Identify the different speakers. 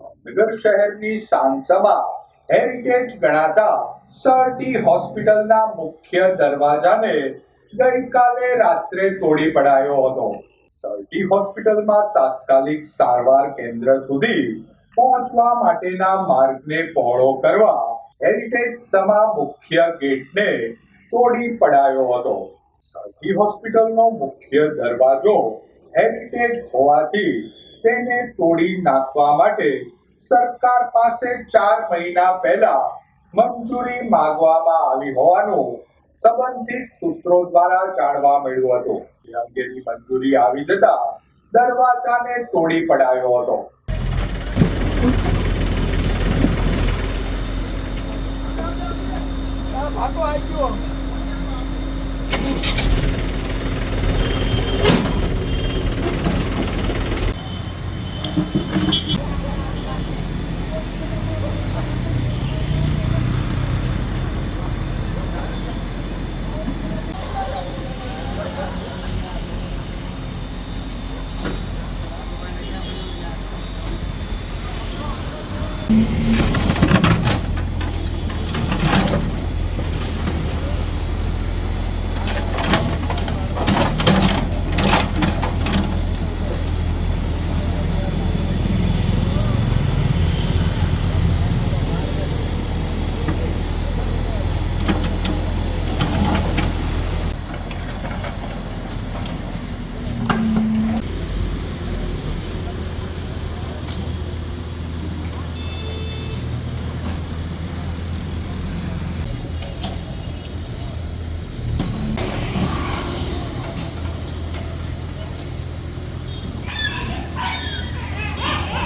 Speaker 1: ભાવનગર શહેરની સાંસમા હેરિટેજ ગણાતા સરટી હોસ્પિટલના મુખ્ય દરવાજાને ગઈકાલે રાત્રે તોડી પડાયો હતો. સરટી હોસ્પિટલમાં તાત્કાલિક સારવાર કેન્દ્ર સુધી પહોંચવા માટેના માર્ગને પહોળો કરવા હેરિટેજ સમા મુખ્ય ગેટને તોડી પડાયો હતો. સરટી હોસ્પિટલનો મુખ્ય દરવાજો હેરિટેજ હોવાથી તેને તોડી નાખવા માટે સરકાર પાસે ચાર મહિના પહેલા મંજૂરી માંગવામાં આવી હોવાનું સંબંધિત સૂત્રો દ્વારા જાણવા મળ્યું હતું. અંગેની મંજૂરી આવી જતા દરવાજાને તોડી પડાયો હતો.
Speaker 2: ભાગો આવી ગયો Thank you.